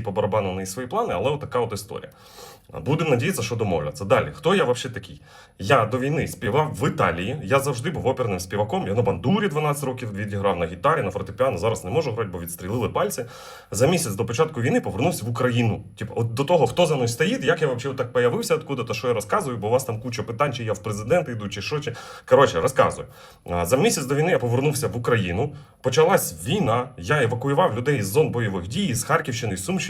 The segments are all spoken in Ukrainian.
Росії по барабану неї свої плани, але отака от історія. Будемо надіятися, що домовляться. Далі, хто я взагалі такий? Я до війни співав в Італії. Я завжди був оперним співаком. Я на бандурі 12 років відіграв на гітарі, на фортепіано. Зараз не можу грати, бо відстрілили пальці. За місяць до початку війни повернувся в Україну. Типу, от до того, хто за мною стоїть, як я взагалі так появився, откуда то що я розказую, бо у вас там куча питань, чи я в президенти йду, чи що. Чи... Коротше, розказую. За місяць до війни я повернувся в Україну. Почалась війна. Я евакуював людей з зон бойових дій, з Харківщини, з Сумщини,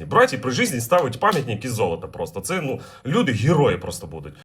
Браті при жизни ставить пам'ятник із золота. Просто це ну люди герої просто будуть.